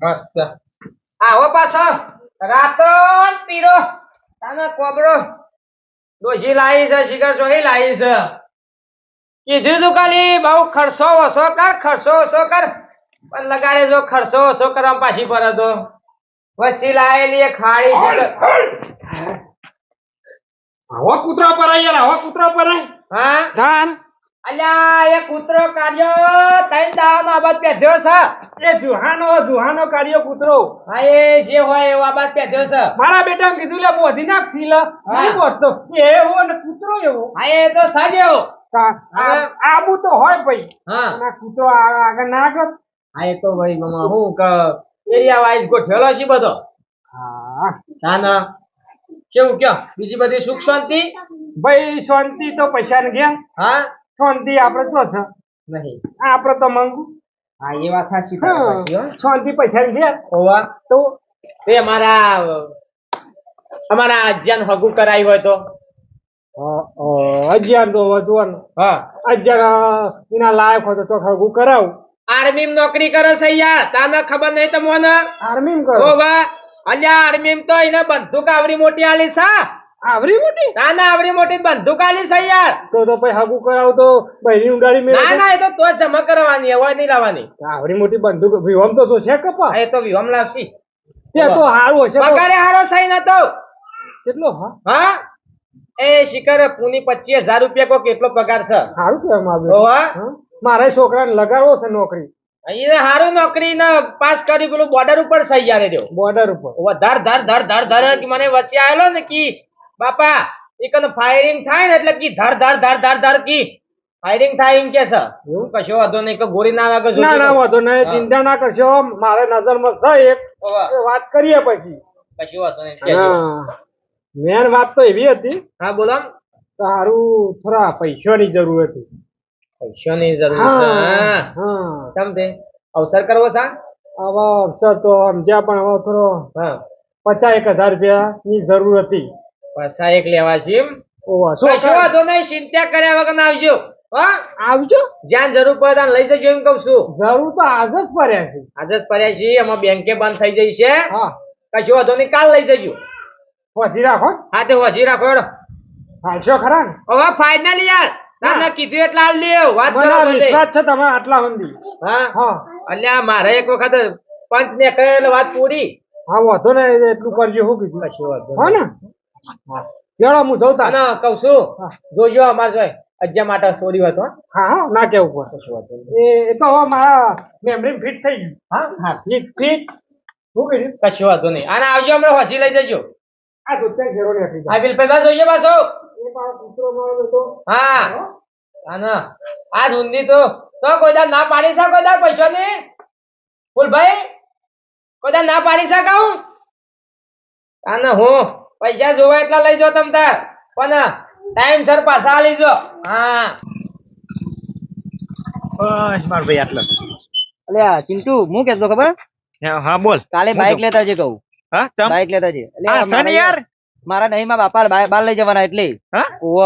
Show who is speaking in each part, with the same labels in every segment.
Speaker 1: મસ્ત. આવો પાછો. રાતો પીરો. તાનો કોબરો દોજી લાવી છે શિખર ચોરી લાવી છે. કીધું તું ખાલી બહુ ખર્ચો ઓછો કર ખર્ચો ઓછો કર. પણ લગાડે જો ખર્ચો ઓછો કરવા પાછી પર તો. વચ્ચે લાયેલી એ ખાડી છે
Speaker 2: આવો કૂતરા પર આવો કૂતરા પર
Speaker 1: હા.
Speaker 2: ધાન.
Speaker 1: અલ્યા એ કૂતરો કાઢ્યો તૈન દાવાનો આબાદ પહેર્યો છે.
Speaker 2: એ જુહાનો જુહાનો કાઢ્યો કૂતરો.
Speaker 1: હા એ જે હોય એવો આબાદ પહેર્યો છે.
Speaker 2: મારા બેટા કીધું લે બોધી નાખ સીલ નહીં બોધતો એવો ને કૂતરો એવો.
Speaker 1: હા એ તો સાજો
Speaker 2: આબુ તો હોય ભાઈ.
Speaker 1: હા.
Speaker 2: કૂતરો આગળ ના કર
Speaker 1: હા એ તો ભાઈ મમા હું ક એરિયા વાઇઝ ગોઠવેલો છે બધો.
Speaker 2: હા.
Speaker 1: ના ના. કેવું કયો? બીજી બધી સુખ શાંતિ?
Speaker 2: ભાઈ શાંતિ તો પૈસા ને ગયા
Speaker 1: હા?
Speaker 2: શાંતિ આપણે શું છે
Speaker 1: નહીં.
Speaker 2: આપણે તો મંગુ.
Speaker 1: હા એ વાત સાચી
Speaker 2: શાંતિ પૈસા ગયા
Speaker 1: ઓવા.
Speaker 2: તો
Speaker 1: એ અમારા અમારા અજ્જાન હગુ કરાયું હોય તો.
Speaker 2: હજાર તો વધવાનું.
Speaker 1: હા.
Speaker 2: હજાર એના લાયક હોય તો હગુ કરાવું.
Speaker 1: આર્મી નોકરી કરો છે યાર તાને ખબર નહીં તમને?
Speaker 2: આર્મી કરો.
Speaker 1: ઓવા. અલ્યા આર્મી તો એને બંદૂક આવડી મોટી આલી છે.
Speaker 2: આવરી મોટી
Speaker 1: તાને આવડી મોટી બંદૂક આલી છે યાર
Speaker 2: તો તો પછી હગું કરાવું તો બહેરી ઉડાડી મેળવે
Speaker 1: ના ના એ તો તો જ કરવાની હવે નહીં લાવવાની
Speaker 2: આવરી મોટી બંદૂક વિવમ તો તો છે કપા
Speaker 1: એ તો વિહમ લાવશી
Speaker 2: તે તો હારું હશે
Speaker 1: પગારે હારો સહી નતો
Speaker 2: કેટલો હા
Speaker 1: હા એ શિખર પૂની પચીસ હજાર રૂપિયા કો કેટલો પગાર છે
Speaker 2: સારું કેમ મારે
Speaker 1: છોકરા
Speaker 2: હા? મારા છોકરાને લગાડવો છે નોકરી
Speaker 1: અહીંયા હારું નોકરી ને પાસ કરી પેલું બોર્ડર ઉપર સહી રહ્યો
Speaker 2: બોર્ડર ઉપર
Speaker 1: ઓવા ધર ધર ધર ધર ધર મને વચ્ચે આવેલો ને કી બાપા એકન ફાયરિંગ થાય ને એટલે કી ધર ધર ધર ધર ધર કી. ફાયરિંગ થાય એમ કે છે. હું કશો વાંધો નહીં કે ગોળી ના વાગે
Speaker 2: ના ના વાંધો નહીં ચિંતા ના કરશો મારે નજરમાં છે એક. એ વાત કરીએ પછી.
Speaker 1: કશો વાંધો નહીં
Speaker 2: મેન વાત તો એવી હતી.
Speaker 1: હા બોલો
Speaker 2: તારું થોડા પૈસાની જરૂર હતી.
Speaker 1: પૈસાની જરૂર હા. તે? અવસર કરવો છે
Speaker 2: હવે અવસર તો સમજ્યા પણ હવે થોડો
Speaker 1: હા.
Speaker 2: પચાસ એક હજાર રૂપિયાની જરૂર હતી.
Speaker 1: પાછા એક લેવા છે એમ કશો વાંધો નહીં ચિંતા કર્યા વગર આવજો. હા?
Speaker 2: આવજો?
Speaker 1: જ્યાં જરૂર પડે ત્યાં લઈ જજો એમ કઉ છું.
Speaker 2: જરૂર તો આજ જ પડ્યા છે.
Speaker 1: આજ જ પડ્યા છે એમાં બેંકે બંધ થઈ જઈ છે.
Speaker 2: હા.
Speaker 1: કશો વાંધો નહીં કાલ લઈ જજો.
Speaker 2: પછી રાખો
Speaker 1: હા તે વસી રાખો એડો
Speaker 2: હાલશો ખરા ને?
Speaker 1: હવે ફાઇનલ યાર. ના ના કીધું એટલે હાલ દેવ વાત કરો
Speaker 2: વિશ્વાસ છે તમે આટલા મંદી.
Speaker 1: હા.
Speaker 2: હા.
Speaker 1: અલ્યા મારે એક વખત પંચ ને કહેલ વાત પૂરી.
Speaker 2: હા વાંધો ને એટલું કરજો હું કીધું.
Speaker 1: કશો વાંધો
Speaker 2: હા ને? ચલો હું જઉં તાર
Speaker 1: કઉ છું. જોજો અમાર જોઈ અજ્જા માટે સોરી હતો હા.
Speaker 2: હા ના કેવું પડે. એ એ તો હવે મારા મેમરી ફિટ થઈ ગયું.
Speaker 1: હા? હા
Speaker 2: ફિટ ફિટ શું કર્યું?
Speaker 1: કશું વાંધો નહીં. અને આવજો હમણાં હોસી લઈ જજો.
Speaker 2: આ દૂધ ઘેરો નીકળી જાય.
Speaker 1: આ બિલ પૈસા જોઈએ પાછો.
Speaker 2: એ મારો કૂતરો મારો તો.
Speaker 1: હા. અને આજ ઊંધી તો તો કોઈ દાડ ના પાડી શકો કોઈ પૈસા ને? ફૂલભાઈ કોઈ દાડ ના પાડી શક હું અને હું પૈસા જોવા એટલા લઈ જાઓ તમ તાર. પણ ટાઈમ સર પાછા આલી જો. હા.
Speaker 3: બસ માર ભાઈ આટલો.
Speaker 4: અલ્યા ચિંટુ હું કેતો ખબર?
Speaker 3: હા બોલ.
Speaker 4: કાલે બાઈક લેતા જે કહું.
Speaker 3: હા ચમ.
Speaker 4: બાઈક લેતા જે અલ્યા,
Speaker 3: સન
Speaker 4: મારા
Speaker 3: યાર.
Speaker 4: મારા નહીં માં બાપા બાર બાર લઈ જવાના એટલે.
Speaker 3: હા?
Speaker 4: ઓવ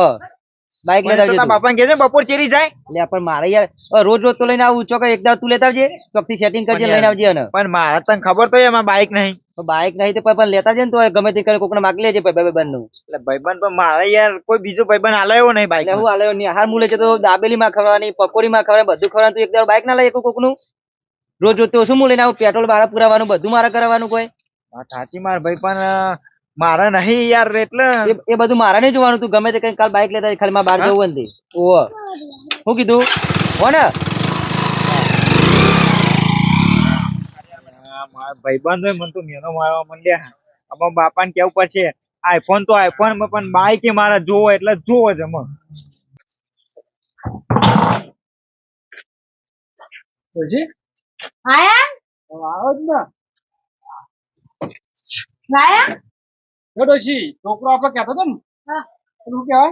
Speaker 4: બાઈક લેતા આવજે તું.
Speaker 3: બાપા કે છે બપોર ચેરી જાય.
Speaker 4: લે પણ મારે યાર રોજ રોજ તો લઈને આવું ચોક એક દાવ તું લેતા આવજે? ચોકથી સેટિંગ કરજે લઈને આવજે અને
Speaker 3: પણ મારે તને ખબર તો એમાં બાઈક નહીં.
Speaker 4: બાઈક નહીં તો પણ લેતા જાય ને તો ગમે તે કરે કોકને માગી લેજે ભાઈ ભાઈ બંધ
Speaker 3: એટલે ભાઈબંધ પણ મારે યાર કોઈ બીજો ભાઈબંધ આલે એવો નહીં બાઈક
Speaker 4: હું હું નહીં. હાર મૂલે છે તો દાબેલી માં ખવડાવવાની પકોડી માં ખવડાવવાની બધું ખવડાવવાનું. તું એક દાવ બાઈક ના લઈ કોકનું રોજ રોજ તો શું મૂલે ને આવું પેટ્રોલ મારા પુરાવાનું બધું મારે કરવાનું કોઈ?
Speaker 3: સાચી માર ભાઈ પણ મારે નહીં યાર એટલે
Speaker 4: એ બધું મારે નહીં જોવાનું તું. ગમે તે કઈ કાલ બાઈક લેતા ખાલી મારે બહાર? જવું હોય ને તે. શું કીધું? હો ને.
Speaker 3: ભાઈબંધ હોય મને તો મેનો મારવા માંડ્યા. આમાં બાપાને કેવું પડશે? આઈફોન તો આઈફોનમાં પણ બાઈક એ મારા જોવો એટલે જોવો જ
Speaker 2: અમે
Speaker 5: આયા
Speaker 2: આવો જ ને.
Speaker 5: આયા
Speaker 2: ડોશી છોકરો આપણે કહેતો હતો ને?
Speaker 5: હા.
Speaker 2: શું કહેવાય?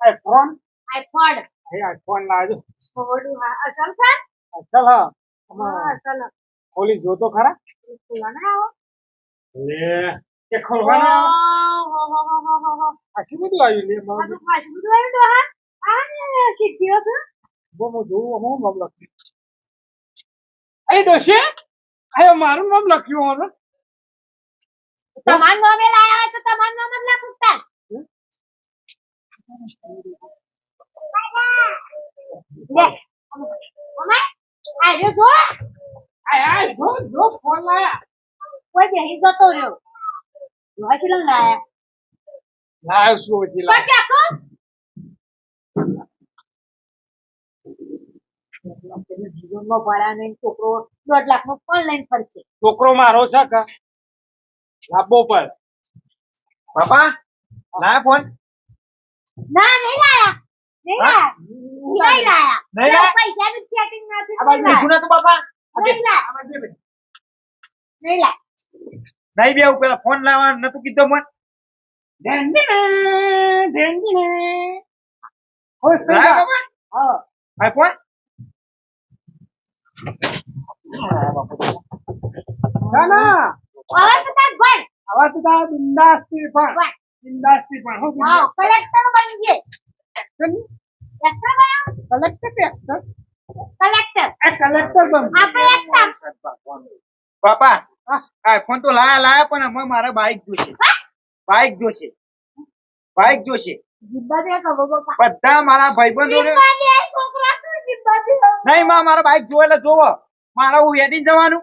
Speaker 2: આઈફોન
Speaker 5: આઈપોડ
Speaker 2: હે આઈફોન લાવજો
Speaker 5: ફોડું હા. અસલ છે?
Speaker 2: અસલ હા.
Speaker 5: હા અસલ.
Speaker 2: ખોલી જોતો ખરા?
Speaker 5: ખોલવાના આવો.
Speaker 2: લે. કે ખોલવાના
Speaker 5: હો હો હો હો હો હો.
Speaker 2: આટલું બધું આવ્યું લે
Speaker 5: આ
Speaker 2: મારું
Speaker 5: આ શું બધું આવ્યું તો હા? આ શીખ્યો છે
Speaker 2: બહુ જોવું અમુક મામલો એ ડોશી આયો મારું નામ લખ્યું
Speaker 5: તમારું નામે લાયા હોય તો તમાર નામ જ લખું તાર. લે. મમ્મી, આ રહ્યો જો.
Speaker 2: આય આય જો જો ફોન લાયા
Speaker 5: કોઈ બેહી જતો રહ્યો. લાયા. જીવનમાં ભણ્યા નહીં છોકરો દોઢ લાખ નો ફોન લઈને ફરશે
Speaker 2: છોકરો મારો છે કે લાંબો પર.
Speaker 3: બાપા લાયા ફોન?
Speaker 5: ના નહીં લાયા. નહીં લાયા. નહીં લાયા.
Speaker 3: નહીં લાયા?
Speaker 5: પૈસાનું setting નથી
Speaker 3: આ બાજુ લીધું નતું બાપા?
Speaker 5: નહીં લાયા. નહીં લાયા.
Speaker 3: નહીં બે પેલા ફોન લાવવા નતું કીધું મન
Speaker 2: ખુશ થઈ જા.
Speaker 3: બાપા.
Speaker 2: હા.
Speaker 3: આ ફોન?
Speaker 2: ના ના.
Speaker 5: હવે તો તાર ભણ.
Speaker 2: હવે તો તારે બિંદાસથી પણ
Speaker 5: ભણ.
Speaker 2: બિંદાસથી પણ હું
Speaker 5: હા, collector બની ગયે.
Speaker 2: કલેક્ટર? કલેક્ટર. આ કલેક્ટર બન
Speaker 5: આપણે actor.
Speaker 3: બાપા આ ફોન તો લાયા લાયા પણ હવે મારે બાઈક જોશે બાઈક જોશે બાઈક જોશે
Speaker 5: જીબ્બા દે કહો
Speaker 3: બધા મારા ભાઈબંધો? નહીં માં મારા બાઈક જોવે એટલે જોવો મારે હું વેડિંગ જવાનું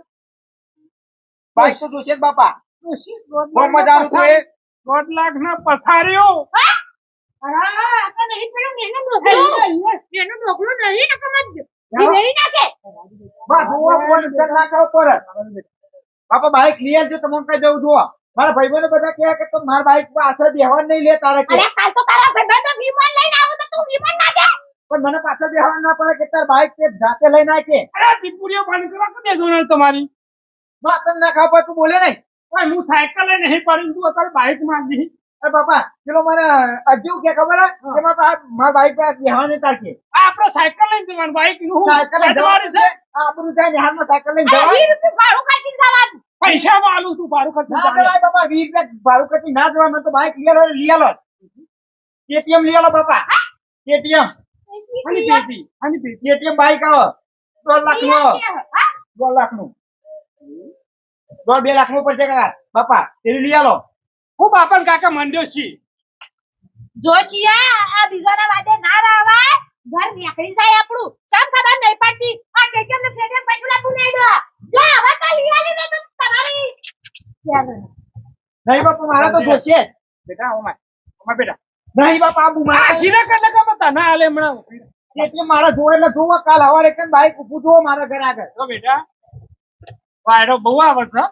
Speaker 3: બાઈક તો જોશે જ બાપા.
Speaker 2: દોઢ લાખ ના પથારીઓ!
Speaker 5: ને
Speaker 3: બાપા બાઈક લઈ આવજો તમને કઈ જવું જોવો મારા ભાઈબંધો બધા કહે કે તમે મારા બાઈક પર બેહવા નહીં લે તારે કે.
Speaker 5: કાલ તો તારા ભાઈબંધો વિમાન લઈને આવો તો તું વિમાન નાખે.
Speaker 3: પણ મને પાછળ બેહવા ના પડે કે તાર બાઈક તે જાતે લઈ નાખે.
Speaker 2: અરે દીપુડીઓ બંધ દેજો તમારી.
Speaker 3: માં તને ના ખાવા તું બોલે નહીં.
Speaker 2: ઓય, હું સાયકલ નહીં પાડી તું અત્યારે બાઇક માંગી
Speaker 3: અરે બાપા ચલો મને અજુ કે ખબર હે? કે મારા ભાઈ પર બેહવા નહીં તાર
Speaker 2: આ આપણે સાયકલ લઈને જવાનું બાઈકનું
Speaker 3: સાયકલ જવાનું છે. આપણું ત્યાં ને હાથમાં સાયકલ લઈને જવાનું.
Speaker 5: ભાડું ખાશીને જવાનું.
Speaker 2: પૈસા વાળું તું ભાડું કાશી
Speaker 3: ના જવાય બાપા વીસ રૂપિયા ભાડું કાશી ના જવાનું તો બાઈક લઈ આલો લઈ આલો. કેટીએમ લઈ આલો બાપા. કેટીએમ.
Speaker 2: હાની પેટી આની પેટી.
Speaker 3: કેટીએમ બાઈક આવો. દોઢ
Speaker 5: લાખનું.
Speaker 3: દોઢ લાખનું દોઢ બે લાખનું પડશે કાકા. બાપા તેરી લઈ આલો.
Speaker 2: હું બાપા કાકા મંડ્યો છી.
Speaker 5: જોશિયા આ બીજાના વાદે ના રાવાય. ઘર નીકળી જાય આપણું. ચમ ખબર નહીં પડતી? આ ટેકેમ ને ફેડે પૈસા લાગુ નહીં દો જો હવે તો લઈ આલી ને તો તમારી.
Speaker 3: નહીં બાપા મારા તો જોશે. બેટા ઓમા ઓમા બેટા. નહીં બાપા
Speaker 2: આ
Speaker 3: મારે
Speaker 2: હીરા કને કા બતા ના આલે હમણાં.
Speaker 3: એટલે મારા જોડે ને જોવા કાલ હવારે કે બાઈક ઉભું જોવો મારા ઘર આગળ.
Speaker 2: તો બેટા વાયરો બહુ આવે છે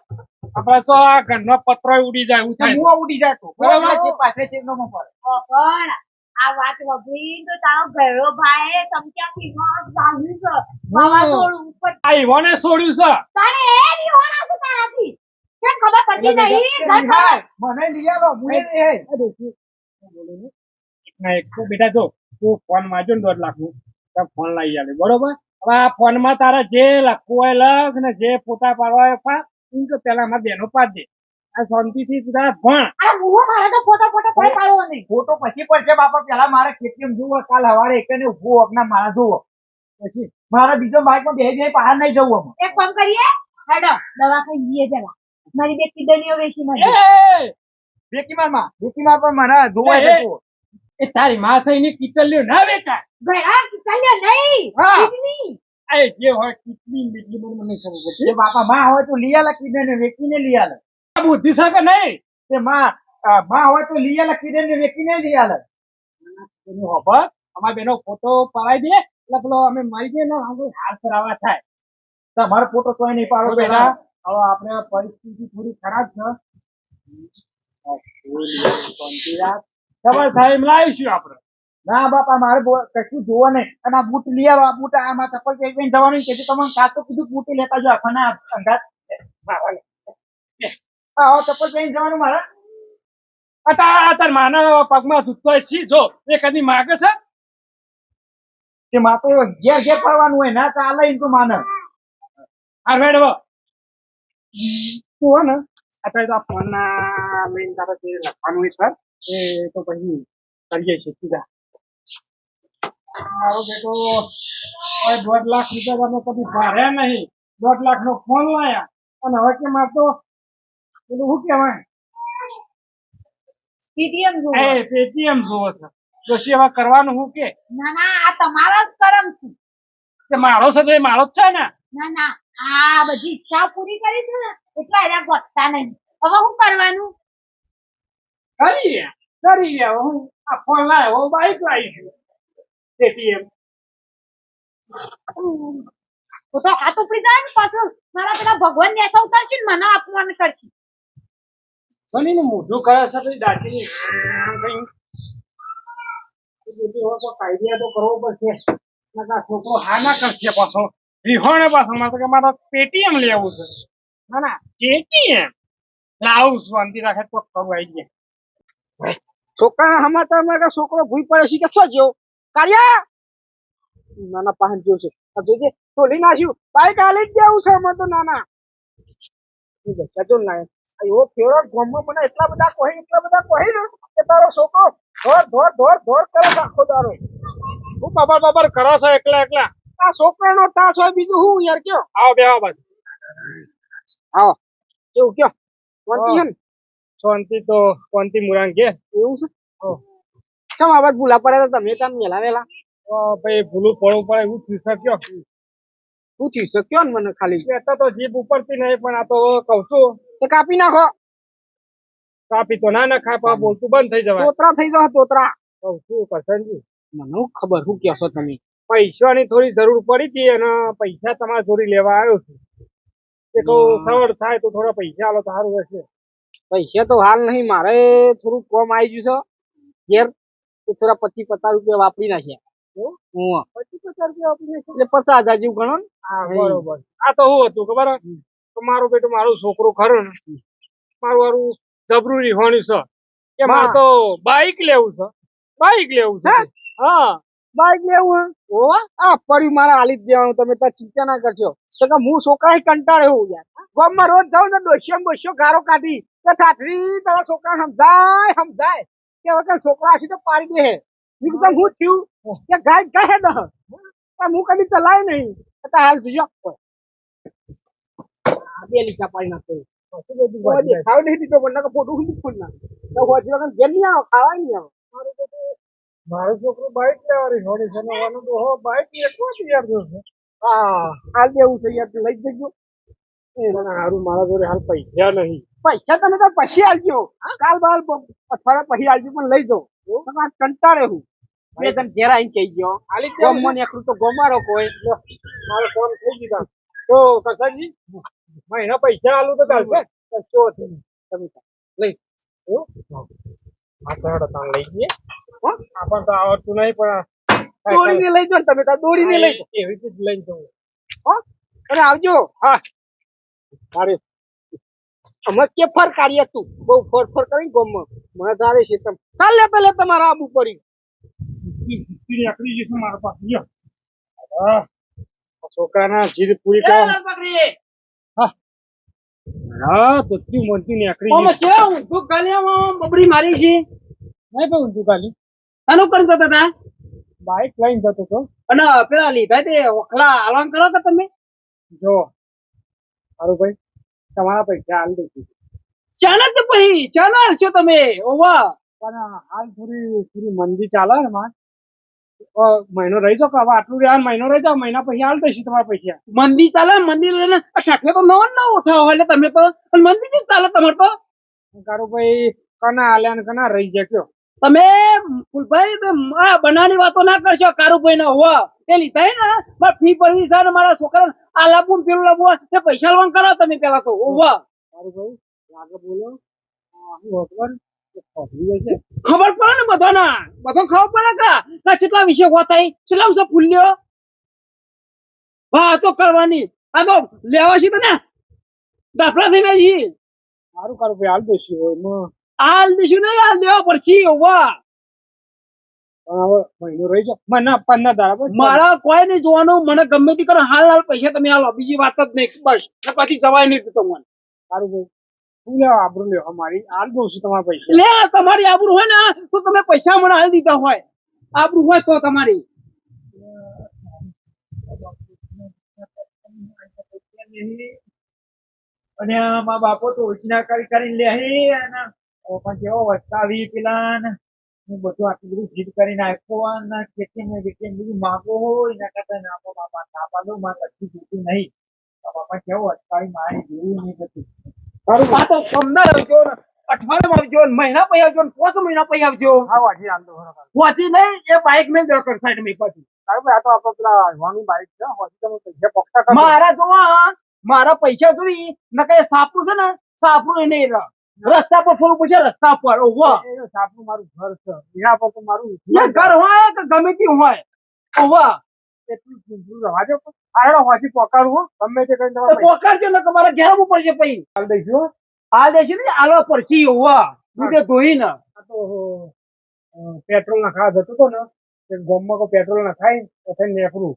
Speaker 2: આપડે તો આ ઘરનો પત્રો ઉડી જાય એવું થાય.
Speaker 3: ઉડી જાય તો.
Speaker 2: બરાબર.
Speaker 3: બરાબર. છે પાછળ છે નો પડે
Speaker 5: પણ આ વાત વગરી તો તારો ઘરડો ભાઈ સમક્યાથી માં જાગી છે? વાવાઝોડું ઉપર.
Speaker 2: આ ઈવોને છોડ્યું છે.
Speaker 5: તારે એ હોના છે તારાથી કેમ ખબર પડતી નહીં? ઘર.
Speaker 3: મને લઈ આલો મુએ નહીં.
Speaker 2: ના. એક બેટા જો તું ફોન માજો ને દોઢ લાખનું ફોન લઈ આવે બરોબર? આ ફોનમાં તારે જે લખવું હોય લખ ને જે ફોટા પાડવા હોય પા તો પેલા માં બેનો પાડજે. આ શાંતિથી તું તારા ભણ.
Speaker 5: અરે હું મારે તો ફોટો ફોટો કોઈ પાડવો નહીં.
Speaker 3: ફોટો પછી પડશે બાપા. પેલા મારે કેટીએમ જોવો કાલ હવારે એક ને ઊભો અગના મારા જોવો પછી મારે બીજો બાઈકમાં બે બે બહાર નહીં જવું અમે
Speaker 5: એક કામ કરીએ? હેડો દવા ખાઈ લઈએ જરા. મારી બે કિડનીઓ વેચી નાખી.
Speaker 2: એ,
Speaker 3: બેકીમારમાં બેકીમાર પણ મને જોવો
Speaker 2: એ,
Speaker 3: એટલે
Speaker 2: એ.
Speaker 3: જોવો.
Speaker 2: એ તારી માં સહીની કીટલીઓ ના બેટા
Speaker 5: ઘણા ચાલ્યો નહીં.
Speaker 2: હા.
Speaker 5: કિડની
Speaker 2: એ જે હોય કીટલી બીટલી મને મને ખબર
Speaker 3: બાપા માં હોય તો લઈ આલે ને વેકીને લઈ આલે.
Speaker 2: આ બુદ્ધિ છે કે નહીં?
Speaker 3: તે માં માં હોય તો લઈ આલે વેકીને લઈ આલે.
Speaker 2: એની અમારા બેનો ફોટો પડાવી દે એટલે પેલો અમે મરી જઈએ ને આમ હાથ ફરાવા થાય.
Speaker 3: તમારો ફોટો કોઈ નહીં પાડો
Speaker 2: બેટા. હવે આપણે પરિસ્થિતિ થોડી ખરાબ છે. ખબર થાય એમ લાવીશું આપણે.
Speaker 3: ના બાપા, મારે કશું જોવો નહીં. અને આ બૂટ લઈ આવો, આ બૂટ આમાં ચપ્પલ પહેરી જવાનું કે તમને કાં તો કીધું, બૂટ લેતા જો આખાના અંધાર. આવો ચપ્પલ પહેરીને જવાનું મારા.
Speaker 2: અતા તાર માના પગમાં જૂતો છે જો એ કદી માગે છે?
Speaker 3: કે માતો ઘેર ઘેર ફરવાનું હોય. ના ચાલે એમ તો માને.
Speaker 2: આ મેળવો. તું હો ને, અત્યારે તો આ ફોન ના લઈને તારા જે લખવાનું હોય સર એ તો પછી કરીએ છીએ. સીધા મારો બેટો દોઢ લાખ રૂપિયા તમે કદી ભાર્યા નહીં. દોઢ લાખ નો ફોન લાયા. અને હવે કે મારતો પેલું શું કહેવાય?
Speaker 5: પેટીએમ જોવો.
Speaker 2: એ પેટીએમ જોવો છે. જોશી હવે કરવાનું શું કે?
Speaker 5: ના ના આ તમારો જ કરમ છે.
Speaker 2: કે મારો છે તો એ મારો જ છે ને?
Speaker 5: ના ના આ બધી ઈચ્છા પૂરી કરી છે ને એટલે એના ગોઠતા નહીં. હવે શું કરવાનું?
Speaker 2: કરી કરી રહ્યા હું આ ફોન લાવ્યો બાઈક લાવી છું. પેટીએમ
Speaker 5: તો તો હાથ ઉપડી જાય ને પાછું. મારા પેલા ભગવાન ને એસા ઉતારશે ને મને અપમાન કરશે.
Speaker 2: બનીને મોઢું કરે છે પછી દાંતીની આમ કઈ. તો કરવો પડશે. છોકરો હા ના કરશે પાછો. રીહોને પાછો. મારે કે મારે પેટીએમ લેવું છે. ના ના પેટીએમ લાવું શાંતિ રાખે તો કરું આવી ગયા
Speaker 6: છોકરા હમા માં કે છોકરો ભૂઈ પડે છે કે છો જો કાળિયા! નાના પાહન જેવું છે. જોજે તોડી નાખ્યું. બાઈક હાલી જ દેવું છે તો નાના. જજો ના એવો ફેરો ગામમાં મને એટલા બધા કહી એટલા બધા કહી ને કે તારો છોકરો ધોર ધોર ધોર ધોર કરે છે આખો દારો
Speaker 2: હું બાબર બાબર કરો છો એકલા એકલા?
Speaker 6: આ છોકરાનો તાસ હોય બીજું હું યાર કયો?
Speaker 2: આવો બે આવો બાજુ.
Speaker 6: આવો. કેવું કયો? શાંતિ છે ને?
Speaker 2: શાંતિ તો શાંતિ મુરાંગ કે.
Speaker 6: એવું છે? ચમ આવાજ ભૂલા પડે તો તમે કામ મેલા વેલા
Speaker 2: ભાઈ ભૂલું પડવું પડે એવું થઈ શક્યો
Speaker 6: શું થઈ શક્યો ને મને ખાલી?
Speaker 2: કહેતા તો જીભ ઉપરથી નહીં પણ આ તો કઉ છું.
Speaker 6: તો કાપી નાખો.
Speaker 2: કાપી તો ના નાખાય પણ બોલતું બંધ થઈ જવાય.
Speaker 6: તોતરા થઈ જવા તોતરા.
Speaker 2: કઉ છું કરશનજી.
Speaker 6: મને હું ખબર શું કહો છો તમે?
Speaker 2: પૈસાની થોડી જરૂર પડી હતી અને પૈસા તમારા જોડી લેવા આવ્યો છું. તે કહું સવડ થાય તો થોડા પૈસા આલો તો સારું રહેશે.
Speaker 6: પૈસા તો હાલ નહીં મારે થોડું કોમ આવી ગયું છે. ઘેર તો થોડા પચીસ પચાસ રૂપિયા વાપરી નાખ્યા. હું?
Speaker 2: પચીસ પચાસ રૂપિયા આપીને
Speaker 6: એટલે પચાસ હજાર જેવું ગણો
Speaker 2: બરોબર. આ તો શું હતું ખબર હે? તો મારું બેટું મારું ને મારું વારું જબરું રીહોણ્યું છે. કે મારે તો બાઈક લેવું છે. બાઈક લેવું છે. હા?
Speaker 6: બાઈક લેવું હે? આ પરી મારે હાલી જ દેવાનું તમે ત્યાં ચિંતા ના કરશો. તો કે હું છોકરા કંટાળે હું યાર. ગામમાં રોજ જાઉં ને ડોસ્યો ડોસ્યો ગારો કાઢી. તો ઠાઠરી તારા છોકરા સમજાય સમજાય. કે વખત છોકરા હશે તો પાડી દે હે મેં કીધું હું થયું? કે ગાય કહે ન પણ હું કદી ચલાય નહીં. એટલે હાલ જોજો. આ બે લીધા પાડી નાખો. ખાવ નહીં દીધો પણ નાખો ફોટો હું ફોન ના તો હોજી વગર જેમ નહીં આવો ખાવા નહીં આવો.
Speaker 2: મારું છોકરો બાઈક લેવાની હોડી છે નવાનું વાનું તો હો બાઈક એકવા તૈયાર થયો છે
Speaker 6: હા હાલ દેવું છે યાર તું લઈ જજો.
Speaker 2: પણ હારું મારા જોડે હાલ પૈસા નહીં.
Speaker 6: પૈસા તમે તો પછી આવજો કાલ બાલ અઠવાડિયા પછી આવજો પણ લઈ જાઓ. કંટાળે હું. જણ ઘેર આવીને કહી ગયો
Speaker 2: હાલી
Speaker 6: મને એકલું તો ગમારો કોઈ.
Speaker 2: મારો ફોન થઈ ગયો તો કસાજી મહિના પૈસા આલું તો ચાલશે? કશો તમે લઈ. એવું? તો લઈ જઈએ? તો આવડતું નહીં પણ
Speaker 6: દોડીને લઈ જાઓ તમે તાર દોડીને લઈ
Speaker 2: એવી રીતે લઈ જવું
Speaker 6: અને આવજો.
Speaker 2: હા.
Speaker 6: મારે અમે કે ફર કાર્ય તું. બહુ ફર ફર કરી ગમમાં મને તારે છે તમ ચાલ લેતા લેતા તમારા આબુ પડી
Speaker 2: જુઠ્ઠી આકડી જશે મારા પાસે યો હા આ છોકરાના જીદ પૂરી કરવા. હા. તો તું મનતી ને આકડી
Speaker 6: ઓમે છે હું તું ગાલિયામાં બબરી મારી છે.
Speaker 2: નહીં પણ તું ગાલી.
Speaker 6: આનો કરી જતા હતા
Speaker 2: બાઈક લઈને જતો તો.
Speaker 6: અને પેલા લીધા તે ઓખલા હાલવાન કરો કે તમે?
Speaker 2: જો. સારું ભાઈ. તમારા પૈસા હાલ દેખી
Speaker 6: ચાલે તો પછી ચાલો છો તમે. ઓવા.
Speaker 2: પણ હાલ થોડી થોડી મંદી ચાલે ને માં મહિનો રહી કે હવે આટલું રહ્યા મહિનો રહી જાઓ મહિના પછી હાલ દઈશું તમારા પૈસા.
Speaker 6: મંદી ચાલે મંદી લઈને. આ તો નવો નવો ઉઠાવો એટલે તમે તો મંદી જ ચાલે તમારે તો?
Speaker 2: કારો ભાઈ કના આલ્યા ને કના રહી જાય કયો?
Speaker 6: તમે ફૂલભાઈ આ બનાવની વાતો ના કરશો કારુભાઈ ના હોવા એ લીધા ને ફી ભરવી છે મારા છોકરા આ ને પેલું લાવવું એ પૈસા લેવાનું કરો તમે પેલા તો ઓવા
Speaker 2: સારું ભાઈ લાગે બોલો. ખબર
Speaker 6: પડે ને બધાના? બધો ખબર પડે કા? કા કેટલા વિશે હોતા કેટલા વિષય ફૂલ્યો હા તો કરવાની. આ તો લેવા છે તને? દાફલા થઈને છીએ
Speaker 2: સારું કારું ભાઈ હાલ દેશું
Speaker 6: હાલ દેશું નહીં હાલ દેવા પડશે હોવા મારા કોઈ નહીં જોવાનું મને ગમે તે કરો હાલ હાલ પૈસા તમે હાલો બીજી વાત જ નહીં બસ. પછી જવાય નહીં તમને.
Speaker 2: સારું ભાઈ. શું લેવા આબરું લેવા મારી હાલ દઉં છું તમારા પૈસા.
Speaker 6: લે તમારી આબરૂ હોય ને તો તમે પૈસા મને હાલ દીધા હોય. આબરૂ હોય તો તમારી.
Speaker 2: અને મા બાપો તો ઓછના કરી કરીને લે અને પણ કેવો વસ્તાવી પેલા હું બધું આટલું બધું જીત કરીને આપવાના ખેતી ને ખેતી બધું માગો હોય એના કરતા ના આપો બાપા ના પાડો માં લખી જોતું નહીં. બાપા કેવો અટકાવી મારી જોયું નહીં બધું.
Speaker 7: મારું આ તો આવજો ને અઠવાડિયામાં આવજો મહિના પછી આવજો પાંચ મહિના પછી આવજો.
Speaker 2: હા વાજી આમ તો
Speaker 7: પહોંચી નહીં એ બાઇક મેં દો કર સાઈડ મેં પછી
Speaker 2: આ તો આપણે પેલા વાની બાઈક છે વાજી તમે પૈસા પક્ષા
Speaker 7: મારા જોવા મારા પૈસા જોઈ ન કઈ સાપુ છે ને સાપુ એ નહીં રહ. રસ્તા પર ફોન પૂછે રસ્તા પર ઓવો
Speaker 2: સાપનું મારું ઘર છે. એના પર તો મારું
Speaker 7: ઘર હોય કે ગમે તે હોય ઓવો
Speaker 2: એટલું પકડવું ગમે તે કરીને તમારે પૈસા
Speaker 7: ને તમારે ઘેર છે પછી.
Speaker 2: દઈશું
Speaker 7: આ દેશે ને આલો પરસી ઓવો દૂધે ધોઈ ને
Speaker 2: તો પેટ્રોલ નખાવા જતો તો ને તે ગામમાં કોઈ પેટ્રોલ નખાય તો થઈને નેકરું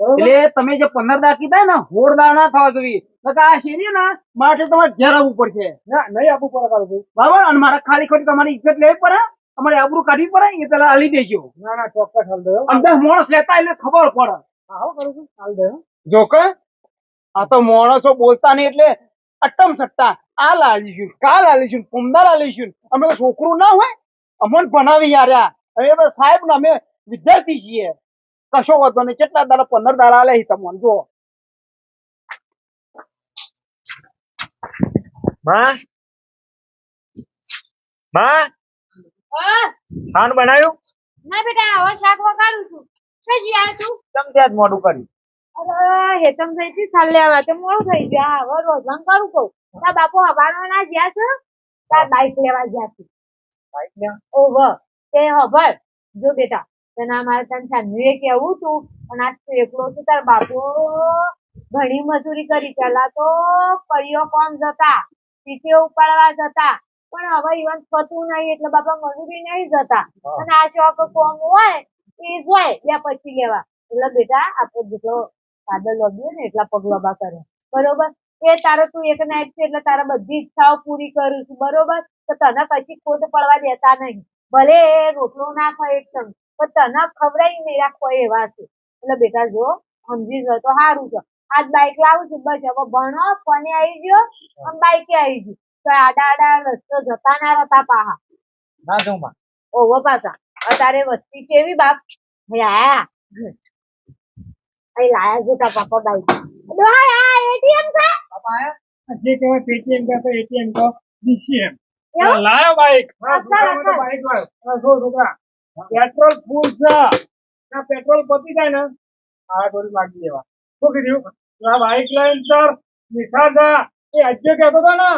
Speaker 7: એટલે તમે જે પંદર દા કીધા ને દા ના થવા જોઈએ. આ શેરી ને માટે તમારે ઘેર આવવું પડશે.
Speaker 2: ના નહીં આપવું પડે તારું ભાઈ.
Speaker 7: બરાબર? અને મારા ખાલી ખોટી તમારી ઇજ્જત લેવી પડે. અમારે આબરૂ કાઢવી પડે એ પેલા આલી દેજો.
Speaker 2: ના ના ચોક્કસ હાલ દો
Speaker 7: અંદર માણસ લેતા એટલે ખબર પડે.
Speaker 2: હા કરું છું. હાલ દો
Speaker 7: જો કે આ તો માણસો બોલતા નહીં એટલે અટ્ટમ સટ્ટા. આ લાલીશું કા લાલીશું કુમદા લાલીશું અમે તો છોકરું ના હોય. અમને ભણાવી યાર્યા હવે સાહેબ ને અમે વિદ્યાર્થી છીએ. કશો વાંધો નહીં. કેટલા દાડા પંદર દાડા આલે તમને? જો
Speaker 3: માં? માં? ખાંડ બનાવ્યું?
Speaker 5: ના બેટા હવે શાક વગાડું છું. શું જ્યાં છું
Speaker 3: તમ ત્યાં જ મોડું કર્યું.
Speaker 5: અરે હેતમ થઈ હતી ચાલ લેવા તો મોડું થઈ ગયા. હવે રોજન કરું કહું. તાર બાપુ હવાનો ના જ્યાં છે તાર બાઈક લેવા ગયા છે.
Speaker 3: બાઈક ને
Speaker 5: ઓવ તે હબર જો બેટા તેના મારે તને સાંજે કેવું તું પણ આ એકલો છું તાર બાપુ ઘણી મજૂરી કરી. પેલા તો કડીઓ કોમ જતા? પીઠે ઉપાડવા જતા. પણ હવે ઇવન થતું નહીં એટલે બાપા મજૂરી નહીં જતા. અને આ ચોક કોમ હોય એ જોય બે પછી લેવા. એટલે બેટા આપણે જેટલો સાદો લગ્યો ને એટલા પગ લબા કરે. બરોબર? એ તારે તું એક નાઈટ છે એટલે તારા બધી ઈચ્છાઓ પૂરી કરું છું. બરોબર? તો તને પછી ખોટ પડવા દેતા નહીં. ભલે રોટલો ના ખાય એક સંગ પણ તને નહીં રાખવો એવા છે એટલે બેટા જો સમજી ગયો તો સારું છે. આજ બાઈક લાવું છું બસ હવે ભણો ફોને આવી ગયો અને બાઈકે આવી ગયું. તો આડા આડા રસ્તો જતા ના રહેતા પાહા.
Speaker 3: ના જઉં માં.
Speaker 5: ઓવો પાછા અત્યારે વસ્તી કેવી બાપ? લાયા અહીં લાયા જો તા પાપા બાઈક. ડોહા આ એટીએમ છે?
Speaker 2: આયા જે કહેવાય પેટીએમ કહે તો એટીએમ તો ડીસીએમ લાયો
Speaker 5: અચ્છા.
Speaker 2: બાઈક લાયો. જો છોકરા પેટ્રોલ ફૂલ છે. પેટ્રોલ પતી જાય ને આ થોડી માગી લેવા શું કીધું? આ બાઈક લઈને સર જા એ અજ્જે કહેતો હતો ને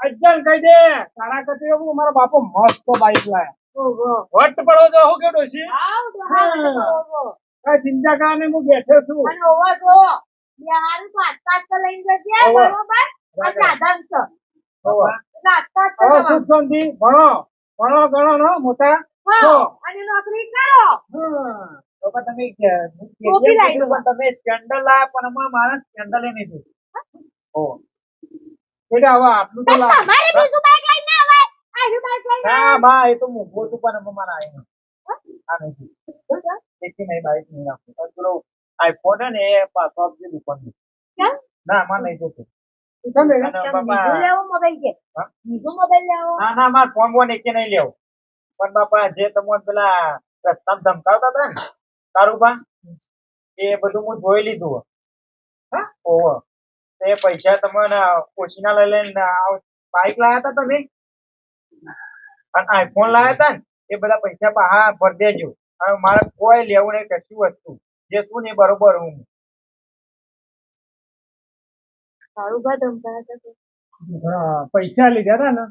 Speaker 2: અજ્જન કહી દે તારા કતી હું મારા બાપો મસ્ત બાઈક લાયા. વટ પડો તો હું. કેતો છે કઈ ચિંતા કારણે હું બેઠો છું.
Speaker 5: અને ઓવો જો બે હારું તો આટલા જ લઈને જજે. બરોબર? આ સાધન છે.
Speaker 2: હોવે.
Speaker 5: તો
Speaker 2: હવે ભણો. ભણો ગણો નો મોટા.
Speaker 5: અને નોકરી કરો.
Speaker 2: હા.
Speaker 3: તો પણ તમે હું તમે સ્કેન્ડલ લાયા પણ અમારા માણસ સ્કેન્ડલ એ નહીં. ઓ.
Speaker 2: બેટા હવે આટલું તો લાવ.
Speaker 5: તમારે બીજું બાઈક લઈને ના આવે. આનું બાઈક લઈને
Speaker 3: ના બા એ તો મોંઘું હતું પણ અમારે આ નહીં. આ નહીં એથી નહીં બાઈક નહીં આપવું પણ પેલો આઈફોન ને એ પાછો આપજે દુકાનનું. ના અમારે નહીં જોતું
Speaker 2: તમે
Speaker 3: અને
Speaker 5: કેમ
Speaker 3: બાપા
Speaker 5: બીજું લેવો મોબાઈલ કે?
Speaker 3: હા?
Speaker 5: મોબાઈલ લેવો?
Speaker 3: ના ના મારે ફોન બોન એકે નહીં લેવું. પણ બાપા જે તમને પેલા રસ્તામાં ધમકાવતા હતા ને તારું બા એ બધું હું જોઈ લીધું હા ઓવો એ પૈસા તમને ઓછીના લઈ લઈને બાઈક લાયા હતા તમે? અને આઈફોન લાયા હતા ને એ બધા પૈસા પાહા ભરી દેજો. હવે મારે કોઈ લેવું નહીં કશું વસ્તુ. જે તું ને બરોબર હું.
Speaker 5: સારું ઘર ધમકાયા હતા
Speaker 2: હા, પૈસા લીધા હતા ને.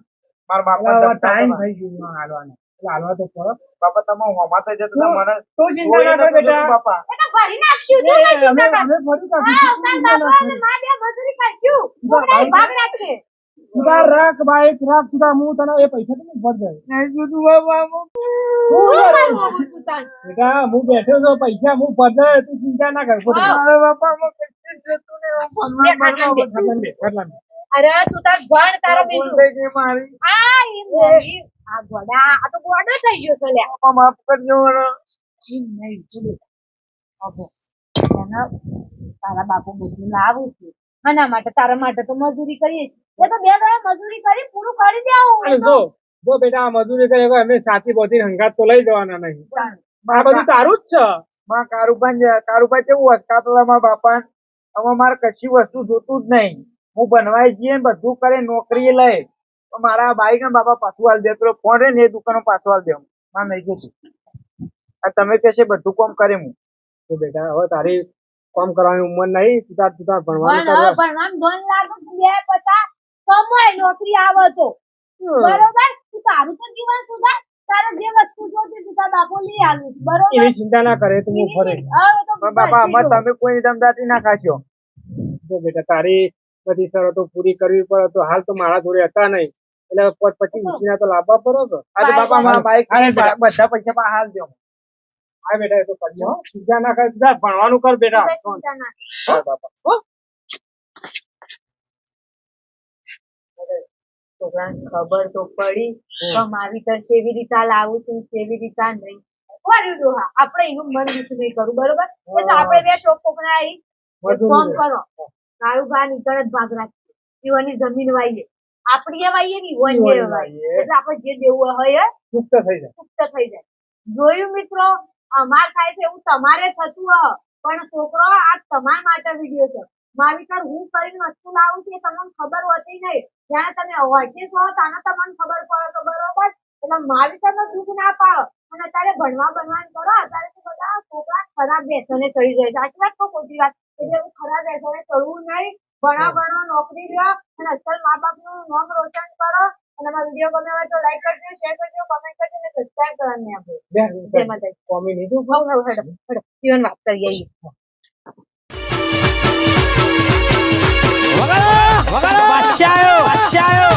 Speaker 3: મારા બાપા
Speaker 2: ટાઈમ. થઈ ગયો હાલવાનો. એટલે હાલવા તો પડે.
Speaker 3: બાપા તમે હોમાં તો જતો મને
Speaker 2: તો ચિંતા ના કર બેટા.
Speaker 3: બાપા.
Speaker 5: એ તો ભરી નાખશું તું કશું
Speaker 2: અમે અમે કાઢીશું, તું ના
Speaker 5: બાપુ. અને મા બે મજૂરી કરશું.
Speaker 2: બાઈક-
Speaker 5: ભાગ રાખશે
Speaker 2: સુધાર રાખ બાઈક રાખ સુધાર હું તને એ પૈસા તને ભર દે નહીં જોતું બાબા હું? બેટા હું બેઠો છું પૈસા હું ભર દે તું ચિંતા ના કર.
Speaker 5: હા.
Speaker 2: અરે બાપા હું કશું જતું નહીં, હું.
Speaker 5: અરે તું તાર ભણ તારા
Speaker 3: ભૂલ
Speaker 5: બીજું
Speaker 3: મારી.
Speaker 5: આ એમ નહીં. આ ગોડા આ તો ગોડો થઈ ગયો છે લ્યા
Speaker 3: માફ કરજો
Speaker 5: નહીં તું બેટા. તારા બાપુ બધું લાવું છું. આના માટે તારા માટે તો મજૂરી કરીએ છીએ. એ તો બે દાડા મજૂરી કરી પૂરું કરી દેવું
Speaker 2: અને જો જો બેટા આ મજૂરી કરે કોઈ અમે સાથી બોધી હંગાત તો લઈ જવાના નહીં. આ બધું તારું જ છે.
Speaker 3: માં કારુબાન કારુભાઈ કેવું અટકાતો માં બાપા મારે કશી વસ્તુ જોતું જ નહીં. હું બનવાય જઈએ ને બધું કરે નોકરી લઈ. તો મારા બાઈક ને બાપા પાછું હાલ દે પેલો ફોન રે ને એ દુકાનો પાછું હાલ દે માં નહીં આ તમે કહેશે બધું કામ કરે હું.
Speaker 2: તો બેટા હવે તારી કામ કરવાની ઉંમર નહીં તું તાર તું તાર ભણવાનું કરવા
Speaker 5: ભણવામાં ધોન લાગે તો બે પતા કમાય નોકરી આવે તો. બરોબર? તું તારું તો જીવન સુધાર તારે જે વસ્તુ જોતી તું તારા બાપુ લઈ આવું બરોબર?
Speaker 2: એની ચિંતા ના કરે તું હું ફરે.
Speaker 3: પણ બાપા અમારે તમે કોઈ દમદાટી ના ખાશો.
Speaker 2: જો બેટા તારી બધી શરતો પૂરી કરવી પડે તો હાલ તો મારા જોડે હતા નહીં. એટલે પછી ઉછીના તો લાવવા પડે
Speaker 3: આજે બાપા મારા બાઈક બધા પૈસા પા હાલ દો.
Speaker 2: હા બેટા એ તો કરજો ચિંતા ના કર જા ભણવાનું કર બેટા. હા? બાપા.
Speaker 5: છોકરાને ખબર તો પડી પણ મારી તર કેવી રીતે લાવું છું કેવી રીતે નહીં. વાર્યું ડોહા આપણે એનું મન દુઃખ નહીં કરું બરોબર? તો આપણે બે શોખ કોકના આવી ફોન કરો. તારું ભા નીકળે જ ભાગ રાખીએ પીવાની જમીન વાઈએ. આપણી વાઈએ ની હોય વાઈએ. એટલે આપણે જે દેવું હોય
Speaker 2: મુક્ત થઈ જાય.
Speaker 5: મુક્ત થઈ જાય. જોયું મિત્રો અમાર થાય છે એવું તમારે થતું હ પણ છોકરો આ તમાર માટે વીડિયો છે. મારી હું કરીને વસ્તુ લાવું છું એ તમને ખબર હોતી નહીં. જ્યારે તમે હોશિયસ હો તાને તમને ખબર પડે તો બરોબર. એટલે મારી દુઃખ ના પાડો. અને અત્યારે ભણવા ભણવાનું કરો અત્યારે તો બધા છોકરા ખરાબ વ્યસને ચડી જાય છે. સાચી વાત કહું ખોટી વાત. એટલે એવું ખરાબ વ્યસને ચડવું નહીં. ભણો ભણો નોકરી લો અને અસલ મા બાપનું નામ રોશન કરો અને મારા વીડિયો ગમે હોય તો લાઈક કરજો શેર કરજો કમેન્ટ કરજો અને સબસ્ક્રાઇબ કરવાની આપણે. જય માતાજી
Speaker 2: ઊભા લીધું જીવન
Speaker 5: વાત કરી આવી વગાડો વગાડો. વાશ્યાયો વાશ્યાયો